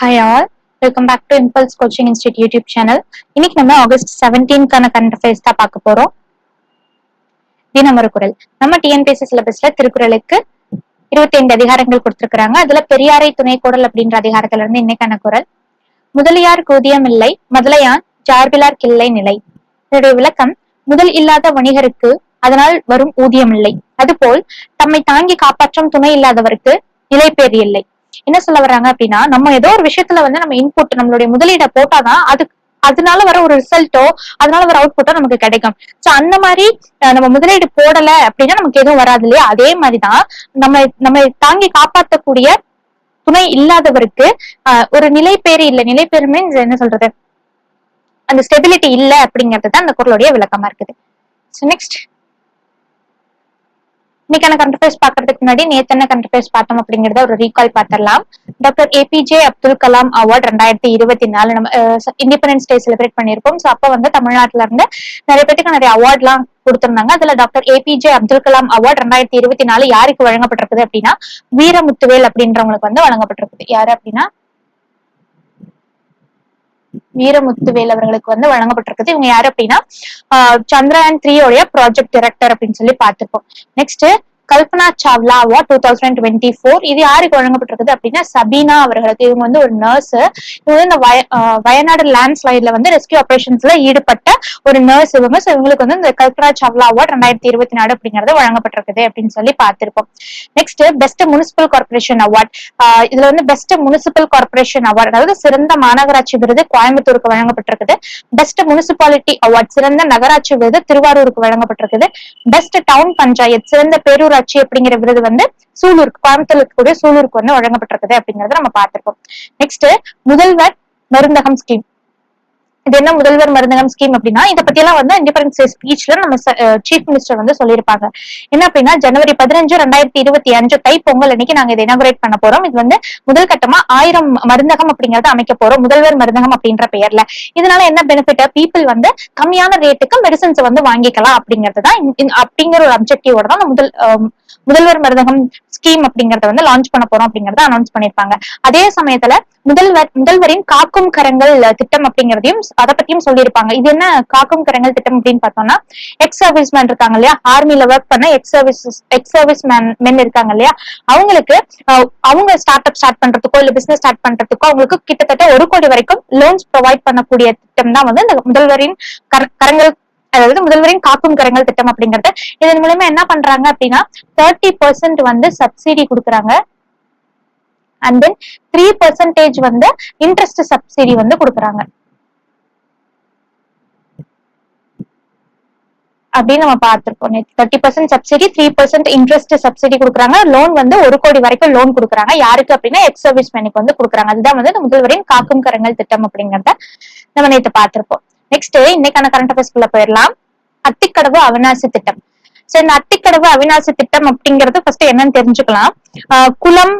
Hi all welcome back to impulse coaching institute YouTube channel இன்னைக்கு நம்ம August செவன்டீன்கான current affairs தான் பார்க்க போறோம். தினமர குரல். நம்ம டிஎன்பிஎஸ்சி சிலபஸ்ல திருக்குறளுக்கு இருபத்தி ஐந்து அதிகாரங்கள் கொடுத்திருக்கிறாங்க. அதுல பெரியாரை துணை குரல் அப்படின்ற அதிகாரத்துல இருந்து இன்னைக்கான குரல். முதலியார் கூதியம் இல்லை முதலையான் ஜார்பிலார் கிள்ளை நிலை. இதனுடைய விளக்கம் முதல் இல்லாத வணிகருக்கு அதனால் வரும் ஊதியம் இல்லை. அதுபோல் தம்மை தாங்கி காப்பாற்றும் துணை இல்லாதவருக்கு நிலைப்பேறு இல்லை. என்ன சொல்ல வர்றாங்க அப்படின்னா நம்ம ஏதோ ஒரு விஷயத்துல வந்து நம்ம இன்புட் நம்மளுடைய முதலீட போட்டாதான் அதுக்கு அதனால வர ஒரு ரிசல்ட்டோ அதனால வர அவுட்புட்டோ நமக்கு கிடைக்கும். சோ அந்த மாதிரி நம்ம முதலீடு போடல அப்படின்னா நமக்கு எதுவும் வராது இல்லையா? அதே மாதிரிதான் நம்ம நம்ம தாங்கி காப்பாற்றக்கூடிய துணை இல்லாதவருக்கு அஹ், ஒரு நிலைப்பேறு இல்லை. நிலைப்பேறு மீன்ஸ் என்ன சொல்றது? அந்த ஸ்டெபிலிட்டி இல்ல அப்படிங்கிறது தான் அந்த குரலுடைய விளக்கமா இருக்குது. நெக்ஸ்ட் இன்னைக்கான கரண்ட் அஃபேர்ஸ் பாக்குறதுக்கு முன்னாடி நேத்து என்ன கரண்ட் அஃபேர்ஸ் பார்த்தோம் அப்படிங்கறத ஒரு ரீகால் பாத்திரலாம் doctor APJ Abdul Kalam award ரெண்டாயிரத்தி இருபத்தி நாலு நம்ம இண்டிபெண்டன்ஸ் டே செலிப்ரேட் பண்ணிருக்கோம் ஸோ அப்போ வந்து தமிழ்நாட்டுல இருந்து நிறைய பேருக்கு நிறைய அவார்ட்லாம் கொடுத்திருந்தாங்க. அதுல doctor APJ Abdul Kalam award ரெண்டாயிரத்தி இருபத்தி நாலு யாருக்கு வழங்கப்பட்டிருக்குது அப்படின்னா வீரமுத்துவேல் அப்படின்றவங்களுக்கு வந்து வழங்கப்பட்டிருக்குது. யாரு அப்படின்னா வீரமுத்துவேல் அவர்களுக்கு வந்து வழங்கப்பட்டிருக்குது. இவங்க யாரு அப்படின்னா ஆஹ் சந்திரயான் த்ரீ உடைய ப்ராஜெக்ட் டைரக்டர் அப்படின்னு சொல்லி பார்த்திருப்போம். Next Kalpana Chawla award two thousand twenty four இது யாருக்கு வழங்கப்பட்டிருக்குது அப்படின்னா சபீனா அவர்களுக்கு. இவங்க வந்து ஒரு நர்ஸ் இவங்க வந்து இந்த வயநாடு லேண்ட் ஸ்லைட்ல வந்து ரெஸ்கியூ ஆபரேஷன்ஸ்ல ஈடுபட்ட ஒரு நர்ஸ் இவங்க. ஸோ இவங்களுக்கு வந்து இந்த கல்பனா சாவ்லா அவார்ட் ரெண்டாயிரத்தி இருபத்தி நாலு அப்படிங்கறது வழங்கப்பட்டிருக்குது அப்படின்னு சொல்லி பார்த்திருப்போம். Next best municipal corporation award இதுல வந்து பெஸ்ட் முனிசிபல் கார்பரேஷன் அவார்ட் அதாவது சிறந்த மாநகராட்சி விருது கோயம்புத்தூருக்கு வழங்கப்பட்டிருக்குது. பெஸ்ட் முனிசிபாலிட்டி அவார்ட் சிறந்த நகராட்சி விருது திருவாரூருக்கு வழங்கப்பட்டிருக்குது. பெஸ்ட் டவுன் பஞ்சாயத் சிறந்த பேரூர் பேரூராட்சி அப்படிங்கிற விருது வந்து சூலூருக்கு கோயம்புத்தூர்ல இருக்கக்கூடிய சூலூருக்கு வந்து வழங்கப்பட்டிருக்குது அப்படிங்கறத நம்ம பார்த்திருப்போம் நெக்ஸ்ட் முதல்வர் மருந்தகம் ஸ்கீம் இது என்ன முதல்வர் மருந்தகம் ஸ்கீம் அப்படின்னா இதை பத்தி எல்லாம் வந்து இண்டிபெண்டன்ஸ் டே ஸ்பீச்ல நம்ம சீஃப் மினிஸ்டர் வந்து சொல்லியிருப்பாங்க. என்ன அப்படின்னா ஜனவரி பதினஞ்சு ரெண்டாயிரத்தி இருபத்தி அஞ்சு தை பொங்கல் அன்னைக்கு நாங்க இதை இனாகுரேட் பண்ண போறோம். இது வந்து முதல் கட்டமா ஆயிரம் மருந்தகம் அப்படிங்கறத அமைக்க போறோம். முதல்வர் மருந்தகம் அப்படின்ற பெயர்ல. இதனால என்ன பெனிஃபிட் பீப்புள் வந்து கம்மியான ரேட்டுக்கு மெடிசன்ஸ் வந்து வாங்கிக்கலாம் அப்படிங்கிறது தான் அப்படிங்கிற ஒரு அப்ஜெக்டிவோட தான் முதல் முதல்வர் மருந்தகம் ஸ்கீம் அப்படிங்கறத வந்து லான்ச் பண்ண போறோம் அப்படிங்கறத அனௌன்ஸ் பண்ணிருப்பாங்க அதே சமயத்துல முதல்வர் முதல்வரின் காக்கும் கரங்கள் திட்டம் அப்படிங்கறதையும் அதை பத்தியும் சொல்லியிருப்பாங்க. இது என்ன காக்கும் கரங்கள் திட்டம் அப்படின்னு பார்த்தோம்னா எக்ஸ் சர்வீஸ் மேன் இருக்காங்க இல்லையா? ஆர்மியில ஒர்க் பண்ண ex service ex service man men இருக்காங்க இல்லையா? அவங்களுக்கு அவங்க ஸ்டார்ட் அப் ஸ்டார்ட் பண்றதுக்கோ இல்ல பிசினஸ் ஸ்டார்ட் பண்றதுக்கோ அவங்களுக்கு கிட்டத்தட்ட ஒரு கோடி வரைக்கும் லோன்ஸ் ப்ரொவைட் பண்ணக்கூடிய திட்டம் தான் வந்து இந்த முதல்வரின் கரங்கள் அதாவது முதல்வரின் காக்கும் கரங்கள் திட்டம் அப்படிங்கறது. இதன் மூலமா என்ன பண்றாங்க அப்படின்னா தேர்ட்டி பர்சன்ட் வந்து சப்சிடி கொடுக்குறாங்க. அண்ட் தென் த்ரீ பர்சன்டேஜ் வந்து இன்ட்ரெஸ்ட் சப்சிடி வந்து கொடுக்குறாங்க. அப்படின்னு நம்ம பார்த்திருக்கோம். Thirty percent subsidy three percent interest subsidy கொடுக்குறாங்க. லோன் வந்து ஒரு கோடி வரைக்கும் லோன் கொடுக்குறாங்க. யாருக்கு அப்படின்னா எக்ஸ் சர்வீஸ் மேனுக்கு வந்து கொடுக்குறாங்க. அதுதான் வந்து முதல்வரின் காக்கும் கரங்கள் திட்டம் அப்படிங்கறத நம்ம நேற்று பார்த்திருப்போம். நெக்ஸ்ட் இன்னைக்கான கரண்ட் அஃபேர்ஸ்குள்ள போயிடலாம். அத்திக்கடவு அவிநாசி திட்டம். சோ இந்த அத்திக்கடவு அவிநாசி திட்டம் அப்படிங்கிறது ஃபர்ஸ்ட் என்னன்னு தெரிஞ்சுக்கலாம். ஆஹ் குளம்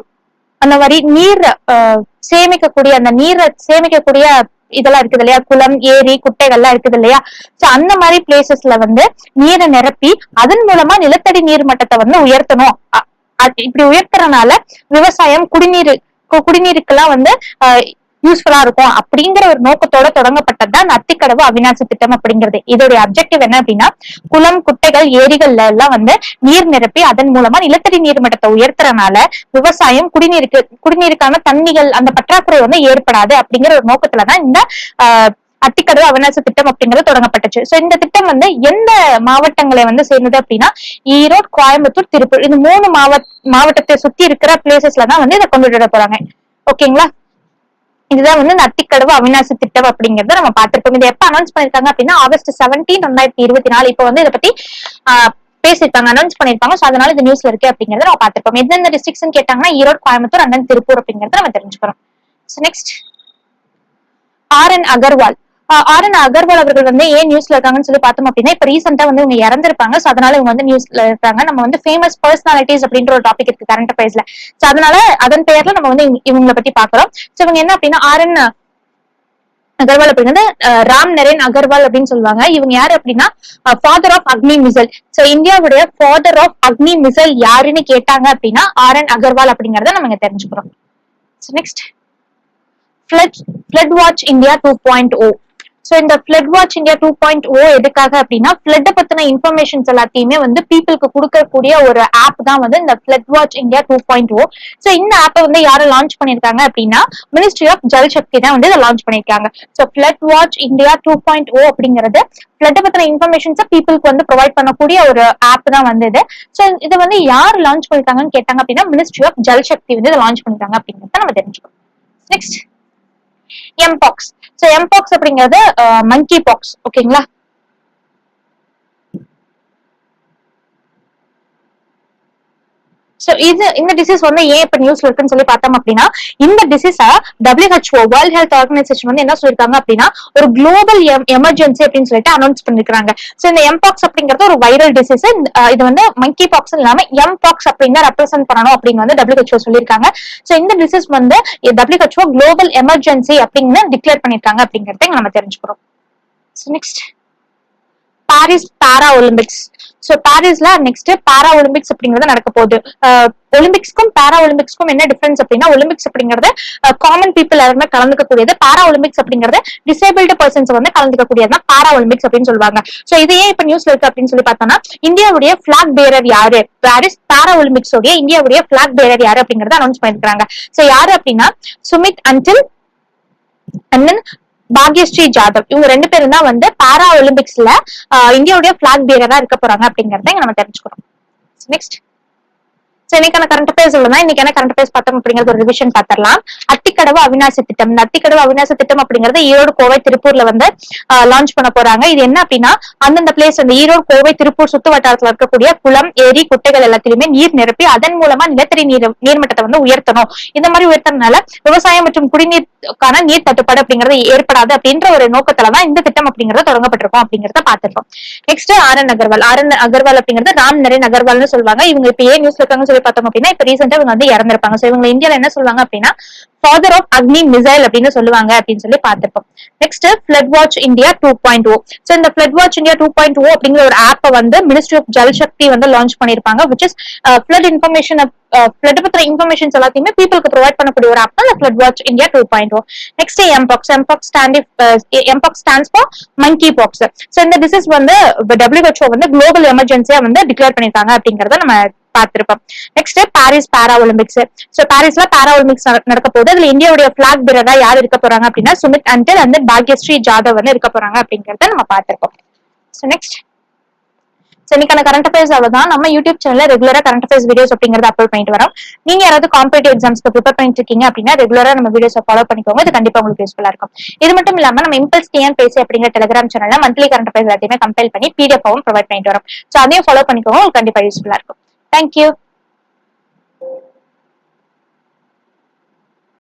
அந்த மாதிரி நீர் ஆஹ் சேமிக்கக்கூடிய அந்த நீரை சேமிக்கக்கூடிய இதெல்லாம் இருக்குது இல்லையா? குளம் ஏரி குட்டைகள்லாம் இருக்குது இல்லையா? சோ அந்த மாதிரி பிளேசஸ்ல வந்து நீரை நிரப்பி அதன் மூலமா நிலத்தடி நீர் மட்டத்தை வந்து உயர்த்தணும். இப்படி உயர்த்துறதுனால விவசாயம் குடிநீர் கு- குடிநீருக்கெல்லாம் வந்து யூஸ்ஃபுல்லா இருக்கும் அப்படிங்கிற ஒரு நோக்கத்தோட தொடங்கப்பட்டது தான் அத்திக்கடவு அவிநாசி திட்டம் அப்படிங்கிறது. இதோடைய அப்ஜெக்டிவ் என்ன அப்படின்னா குளம் குட்டைகள் ஏரிகள்ல எல்லாம் வந்து நீர் நிரப்பி அதன் மூலமா நிலத்தடி நீர் மட்டத்தை உயர்த்துறதுனால விவசாயம் குடிநீருக்கு குடிநீருக்கான தண்ணிகள் அந்த பற்றாக்குறை வந்து ஏற்படாது அப்படிங்கிற ஒரு நோக்கத்துலதான் இந்த ஆஹ், அத்திக்கடவு அவிநாசி திட்டம் அப்படிங்கிறது தொடங்கப்பட்டுச்சு. சோ இந்த திட்டம் வந்து எந்த மாவட்டங்களை வந்து சேர்ந்தது அப்படின்னா ஈரோடு கோயம்புத்தூர் திருப்பூர். இந்த மூணு மாவட்ட மாவட்டத்தை சுத்தி இருக்கிற பிளேசஸ்ல தான் வந்து இதை கொண்டு போறாங்க. ஓகேங்களா இதுதான் வந்து இந்த அத்திக்கடவு அவிநாசி திட்டம் அப்படிங்கறத நம்ம பார்த்திருப்போம். இது எப்ப அனௌன்ஸ் பண்ணிருக்காங்க அப்படின்னா ஆகஸ்ட் செவன்டீன் ரெண்டாயிரத்தி இருபத்தி நாலு. இப்போ வந்து இதை பத்தி பேசியிருப்பாங்க அனௌன்ஸ் பண்ணிருப்பாங்க சோ அதனால இது நியூஸ்ல இருக்கு அப்படிங்கறத நம்ம பார்த்திருப்போம். எந்தெந்த டிஸ்ட்ரிக்ட்ஸ் கேட்டாங்கன்னா ஈரோடு கோயம்புத்தூர் அண்ணன் திருப்பூர் அப்படிங்கறத நம்ம தெரிஞ்சுக்கிறோம். Next R N Agarwal R N Agarwal அவர்கள் வந்து ஏன் நியூஸ்ல இருக்காங்கன்னு சொல்லி பார்த்தோம் அப்படின்னா இப்ப ரீசெண்டா வந்து இவங்க இறந்திருப்பாங்க. சோ அதனால இவங்க வந்து நியூஸ்ல இருக்காங்க. நம்ம வந்து ஃபேமஸ் பர்சனாலிட்டிஸ் அப்படின்ற ஒரு டாபிக் இருக்கு கரண்ட் அஃபேர்ஸ்ல சோ அதனால அதன் பெயர்ல நம்ம வந்து இவங்களை பத்தி பாக்குறோம் சோ இவங்க என்ன அப்படின்னா ஆர் என் அகர்வால் அப்படின்னா ராம் நரேன் அகர்வால் அப்படின்னு சொல்லுவாங்க. இவங்க யாரு அப்படின்னா father of Agni missile so இந்தியாவுடைய ஃபாதர் ஆஃப் அக்னி மிசல் யாருன்னு கேட்டாங்க அப்படின்னா ஆர் என் அகர்வால் அப்படிங்கறத நம்ம இங்க தெரிஞ்சுக்கிறோம். Next flood flood watch India two point O so இந்த flood watch India two point O எதுக்காக அப்படின்னா ஃபிளட் பத்தின இன்ஃபர்மேஷன்ஸ் எல்லாத்தையுமே வந்து பீப்புளுக்கு கொடுக்கக்கூடிய ஒரு ஆப் தான் வந்து இந்த flood watch India two point O so இந்த ஆப்பை வந்து யாரும் லான்ச் பண்ணிருக்காங்க அப்படின்னா மினிஸ்ட்ரி ஆஃப் ஜல் சக்தி தான் வந்து இதை லான்ச் பண்ணிருக்காங்க so flood watch India two point O அப்படிங்கிறது ஃபிளட் பத்தின இன்ஃபர்மேஷன்ஸை பீப்புளுக்கு வந்து ப்ரொவைட் பண்ணக்கூடிய ஒரு ஆப் தான் வந்து இது. சோ இதை வந்து யார் லான்ச் பண்ணிருக்காங்கன்னு கேட்டாங்க அப்படின்னா மினிஸ்ட்ரி ஆஃப் ஜல் சக்தி வந்து இதை லான்ச் பண்ணிருக்காங்க அப்படிங்கறத நம்ம தெரிஞ்சுக்கணும். நெக்ஸ்ட் எம்பாக்ஸ் சோ எம்பாக்ஸ் அப்படிங்கிறது மங்கி பாக்ஸ் ஓகேங்களா சோ இது இந்த டிசீஸ் வந்து ஏன் இப்ப நியூஸ்ல இருக்குன்னு சொல்லி பார்த்தோம் அப்படின்னா இந்த disease WHO world health organisation வந்து என்ன சொல்லிருக்காங்க அப்படின்னா ஒரு குளோபல் எமர்ஜென்சி அப்படின்னு சொல்லிட்டு அனௌன்ஸ் பண்ணிருக்காங்க சோ இந்த எம்பாக்ஸ் அப்படிங்கிறது ஒரு வைரல் டிசீஸ் இது வந்து மங்கி பாக்ஸ் இல்லாம எம்பாக்ஸ் அப்படின்னு ரெப்ரசென்ட் பண்ணணும் அப்படின்னு வந்து டபிள்யூஹெச்ஓ சொல்லியிருக்காங்க. சோ இந்த டிசீஸ் வந்து டபிள்யூஹெச்ஓ குளோபல் எமர்ஜென்சி அப்படின்னு டிக்ளேர் பண்ணிருக்காங்க அப்படிங்கறத நம்ம தெரிஞ்சுக்கிறோம். Next Paris para Olympics so பாரிஸ்ல next para Olympics அப்படிங்கறது நடக்க போகுது. ஒலிம்பிக்ஸ்க்கும் பாரா ஒலிம்பிக்ஸ்க்கும் என்ன டிஃபரன்ஸ் அப்படின்னா ஒலிம்பிக்ஸ் அப்படிங்கிறது காமன் பீப்புள் எல்லாருமே கலந்துக்க கூடியது பாரா ஒலிம்பிக்ஸ் அப்படிங்கிறது டிசேபிள்டு பர்சன்ஸ் வந்து கலந்துக்க கூடியது பாரா ஒலிம்பிக்ஸ் அப்படின்னு சொல்லுவாங்க. சோ இது ஏன் இப்ப நியூஸ்ல இருக்கு அப்படின்னு சொல்லி பார்த்தோம்னா இந்தியாவுடைய பிளாக் பேரர் யாரு? பாரிஸ் பாரா ஒலிம்பிக்ஸ் உடைய இந்தியாவுடைய பிளாக் பேரர் யாரு அப்படிங்கறத அனௌன்ஸ் பண்ணிருக்காங்க ஸோ யாரு அப்படின்னா சுமித் அன்டில் அண்ட் தென் பாக்யஸ்ரீ ஜாதவ். இவங்க ரெண்டு பேரும் தான் வந்து பாரா ஒலிம்பிக்ஸ்ல இந்தியாவுடைய பிளாக் பேரரா இருக்க போறாங்க அப்படிங்கறத நம்ம தெரிஞ்சுக்கிறோம் நெக்ஸ்ட் சோ இன்னைக்கான கரண்ட் அஃபேர்ஸ் உள்ளதான் இன்னைக்கான கரண்ட் அஃபேர்ஸ் பார்த்தோம் அப்படிங்கறது ஒரு ரிவிஷன் பாத்திரலாம் அத்திக்கடவு அவிநாசி திட்டம். இந்த அத்திக்கடவு அவிநாசி திட்டம் அப்படிங்கறது ஈரோடு கோவை திருப்பூர்ல வந்து லான்ச் பண்ண போறாங்க. இது என்ன அப்படின்னா அந்தந்த பிளேஸ் அந்த ஈரோடு கோவை திருப்பூர் சுத்து வட்டாரத்துல இருக்கக்கூடிய குளம் ஏரி குட்டைகள் எல்லாத்திலுமே நீர் நிரப்பி அதன் மூலமா நிலத்தடி நீர் நீர்மட்டத்தை வந்து உயர்த்தணும். இந்த மாதிரி உயர்த்தனால விவசாயம் மற்றும் குடிநீருக்கான நீர் தட்டுப்பாடு அப்படிங்கறது ஏற்படாது அப்படின்ற ஒரு நோக்கத்துலதான் இந்த திட்டம் அப்படிங்கறது தொடங்கப்பட்டிருக்கும் அப்படிங்கறத பார்த்திருக்கோம். Next R N Agarwal. R N Agarwal அப்படிங்கிறது ராம் நரேன் அகர்வால்னு சொல்லுவாங்க. இவங்க இப்ப ஏன் நியூஸ்ல இருக்காங்கன்னு சொல்லி பார்த்தோம் அப்படின்னா இப்ப ரீசெண்டா இவங்க வந்து இறந்திருப்பாங்க. சோ இவங்க இந்தியால என்ன சொல்லுவாங்க அப்படின்னா ஃபாதர் ஆஃப் அக்னி மிசைல் அப்படின்னு சொல்லுவாங்க அப்படின்னு சொல்லி பார்த்திருப்போம். Next blood watch India two point O so இந்த blood watch India two point O அப்படிங்கிற ஒரு ஆப்பை வந்து மினிஸ்ட்ரி ஆஃப் ஜல் சக்தி வந்து லான்ச் பண்ணிருப்பாங்க which is blood information blood பத்திர இன்ஃபர்மேஷன்ஸ் எல்லாத்தையுமே பீப்புளுக்கு ப்ரொவைட் பண்ணக்கூடிய ஒரு ஆப் தான் blood watch India two point O next mpox mpox stand mpox stands for monkey pox so இந்த டிசீஸ் oh. uh, வந்து டபிள்யூஹெச்ஓ வந்து குளோபல் எமர்ஜென்சியா வந்து டிக்ளேர் பண்ணிருக்காங்க அப்படிங்கறத நம்ம பார்த்திருப்போம். Next Paris para Olympics so பாரிஸ்ல para Olympics நடக்க போகுது அதுல இந்தியாவுடைய பிளாக் பிரதா யார் இருக்க போறாங்க அப்படின்னா சுமித் அண்ட் அந்த பாக்யஸ்ரீ ஜாதவ் வந்து இருக்க போறாங்க அப்படிங்கறத நம்ம பார்த்திருப்போம். சோ நெக்ஸ்ட் சோ இன்னைக்கான கரண்ட் அஃபேர்ஸ் அவ்வளவுதான் நம்ம யூடியூப் சேனல்ல ரெகுலரா கரண்ட் அஃபேர்ஸ் வீடியோஸ் அப்படிங்கறத அப்லோட் பண்ணிட்டு வரோம். நீங்க யாராவது காம்படிட்டிவ் எக்ஸாம்ஸ்க்கு ப்ரிப்பேர் பண்ணிட்டு இருக்கீங்க அப்படின்னா ரெகுலரா நம்ம வீடியோஸ் ஃபாலோ பண்ணிக்கோங்க. இது கண்டிப்பா உங்களுக்கு யூஸ்ஃபுல்லா இருக்கும். இது மட்டும் இல்லாம நம்ம இம்பல்ஸ் டிஎன் பேசி அப்படிங்கிற டெலிகிராம் சேனல்ல மந்த்லி கரண்ட் அஃபேர்ஸ் எல்லாத்தையுமே கம்பைல் பண்ணி பிடிஎஃப் ப்ரொவைட் பண்ணிட்டு வரோம். சோ அதையும் ஃபாலோ பண்ணிக்கோங்க. உங்களுக்கு கண்டிப்பா யூஸ்ஃபுல்லா இருக்கும். Thank you.